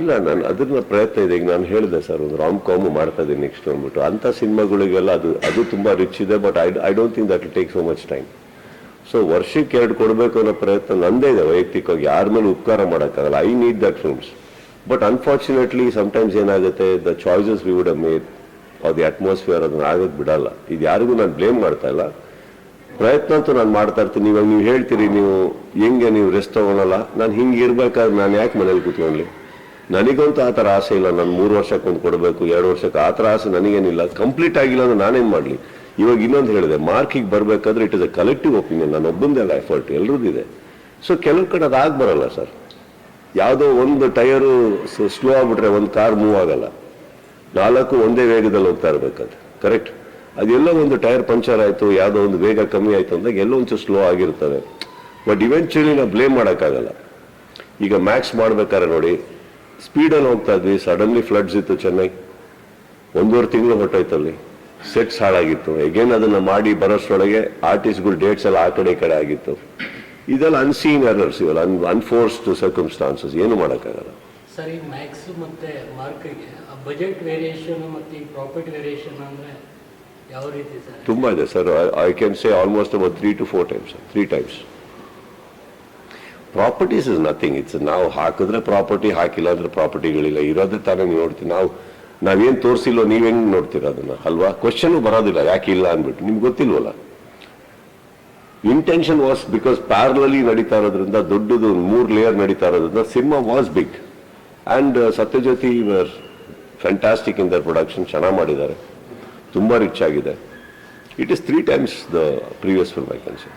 ಇಲ್ಲ, ನಾನು ಅದನ್ನ ಪ್ರಯತ್ನ ಇದೆ. ಈಗ ನಾನು ಹೇಳಿದೆ ಸರ್, ಒಂದು ರಾಮ್ ಕಾಮು ಮಾಡ್ತಾ ಇದ್ದೀನಿ ನೆಕ್ಸ್ಟ್ ಅಂದ್ಬಿಟ್ಟು ಅಂಥ ಸಿನಿಮಾಗಳಿಗೆಲ್ಲ ಅದು ಅದು ತುಂಬ ರಿಚ್ ಇದೆ but I I don't think that take so much time so ವರ್ಷಕ್ಕೆ ಎರಡು ಕೊಡಬೇಕು ಅನ್ನೋ ಪ್ರಯತ್ನ ನಂದೇ ಇದೆ ವೈಯಕ್ತಿಕವಾಗಿ. ಯಾರ ಮೇಲೆ ಉಪಕಾರ ಮಾಡೋಕ್ಕಾಗಲ್ಲ. I need that films but unfortunately sometimes ಏನಾಗುತ್ತೆ the choices we would made ಅದು ಅಟ್ಮಾಸ್ಫಿಯರ್ ಅದನ್ನ ಆಗೋದು ಬಿಡಲ್ಲ. ಇದು ಯಾರಿಗೂ ನಾನು ಬ್ಲೇಮ್ ಮಾಡ್ತಾ ಇಲ್ಲ. ಪ್ರಯತ್ನ ಅಂತೂ ನಾನು ಮಾಡ್ತಾ ಇರ್ತೀನಿ. ಇವಾಗ ನೀವು ಹೇಳ್ತೀರಿ, ನೀವು ಹೆಂಗೆ ನೀವು ರೆಸ್ಟ್ ತಗೊಳಲ್ಲ. ನಾನು ಹಿಂಗೆ ಇರ್ಬೇಕಾದ್ರೆ ನಾನು ಯಾಕೆ ಮನೇಲಿ ಕೂತ್ಕೊಳ್ಳಿ ನನಗಂತೂ ಆ ಥರ ಆಸೆ ಇಲ್ಲ. ನಾನು ಮೂರು ವರ್ಷಕ್ಕೆ ಒಂದು ಕೊಡಬೇಕು, ಎರಡು ವರ್ಷಕ್ಕೆ ಆ ಥರ ಆಸೆ ನನಗೇನಿಲ್ಲ. ಕಂಪ್ಲೀಟ್ ಆಗಿಲ್ಲ ಅಂದ್ರೆ ನಾನೇನು ಮಾಡಲಿ? ಇವಾಗ ಇನ್ನೊಂದು ಹೇಳಿದೆ ಮಾರ್ಕಿಗೆ ಬರಬೇಕಾದ್ರೆ it is a collective opinion ನಾನು ಒಬ್ಬಂದೆಲ್ಲ ಎಫರ್ಟ್ ಎಲ್ರದ್ದಿದೆ ಸೊ ಕೆಲವು ಕಡೆ ಅದು ಆಗಿ ಬರಲ್ಲ ಸರ್ ಯಾವುದೋ ಒಂದು ಟೈರು ಸ್ಲೋ ಆಗಿಬಿಟ್ರೆ ಒಂದು ಕಾರ್ ಮೂವ್ ಆಗಲ್ಲ. ನಾಲ್ಕು ಒಂದೇ ವೇಗದಲ್ಲಿ ಹೋಗ್ತಾ ಇರಬೇಕಂತ ಕರೆಕ್ಟ್ ಅದೆಲ್ಲ ಒಂದು ಟೈರ್ ಪಂಚರ್ ಆಯಿತು, ಯಾವುದೋ ಒಂದು ವೇಗ ಕಮ್ಮಿ ಆಯಿತು ಅಂದಾಗ ಎಲ್ಲೋ ಒಂಚೂರು ಸ್ಲೋ ಆಗಿರ್ತದೆ. ಬಟ್ ಇವೆಂಚುಲಿ ನಾವು ಬ್ಲೇಮ್ ಮಾಡೋಕ್ಕಾಗಲ್ಲ. ಈಗ ಮ್ಯಾಕ್ಸ್ ಮಾಡ್ಬೇಕಾದ್ರೆ ನೋಡಿ ಸ್ಪೀಡಲ್ಲಿ ಹೋಗ್ತಾ ಇದ್ವಿ. ಸಡನ್ಲಿ ಫ್ಲಡ್ಸ್ ಇತ್ತು ಚೆನ್ನೈ. ಒಂದೂವರೆ ತಿಂಗಳು ಹೊಟ್ಟೋಯ್ತಲ್ಲಿ ಸೆಟ್ಸ್ ಹಾಳಾಗಿತ್ತು. ಎಗೇನ್ ಅದನ್ನು ಮಾಡಿ ಬರೋಷ್ಟೊಳಗೆ ಆರ್ಟಿಸ್ಟ್ಗಳು ಡೇಟ್ಸ್ ಎಲ್ಲ ಆ ಕಡೆ ಈ ಕಡೆ ಆಗಿತ್ತು. ಇದೆಲ್ಲ ಅನ್ಸೀನ್ ಎರರ್ಸ್ ಇವಲ್ಲ. ಅನ್ ಅನ್ಫೋರ್ಸ್ಡ್ ಸರ್ಕಮ್ಸ್ಟಾನ್ಸಸ್ ಏನು ಮಾಡೋಕ್ಕಾಗಲ್ಲ. ಸರಿ ಮ್ಯಾಕ್ಸ್ ಮತ್ತೆ ಮಾರ್ಕ್ಗೆ ಬಜೆಟ್ ವೇರಿಯೇಷನ್ ಮತ್ತು ಈ ಪ್ರಾಫಿಟ್ ವೇರಿಯೇಷನ್ ಅಂದರೆ ಯಾವ ರೀತಿ ಸರ್? ತುಂಬಾ ಇದೆ sir. I can say almost about three to four times three times properties is nothing it's ನಾವು ಹಾಕಿದ್ರೆ ಪ್ರಾಪರ್ಟಿ ಹಾಕಿಲ್ಲ ಅಂದ್ರೆ ಪ್ರಾಪರ್ಟಿಗಳಿಲ್ಲ ಇರೋದೇ ತಾನೇ ನೀವು ನೋಡ್ತೀವಿ ನಾವು, ನಾವೇನು ತೋರಿಸಿಲ್ಲೋ ನೀವು ಹೆಂಗ್ ನೋಡ್ತೀರ ಅದನ್ನ? ಅಲ್ವಾ? ಕ್ವಶನ್ ಬರೋದಿಲ್ಲ. ಯಾಕೆ ಇಲ್ಲ ಅಂದ್ಬಿಟ್ಟು. ನಿಮ್ಗೆ ಗೊತ್ತಿಲ್ವಲ್ಲ? ಇಂಟೆನ್ಷನ್ ವಾಸ್ ಬಿಕಾಸ್ ಪ್ಯಾರ್ಲಲ್ಲಿ ನಡೀತಾ ಇರೋದ್ರಿಂದ, ದೊಡ್ಡದು ಮೂರು ಲೇಯರ್ ನಡೀತಾ ಇರೋದ್ರಿಂದ cinema was big and Satyajyoti were fantastic in their production ಚೆನ್ನಾಗಿ ಮಾಡಿದ್ದಾರೆ. ತುಂಬಾ ರಿಚ್ ಆಗಿದೆ. It is three times the previous film I can say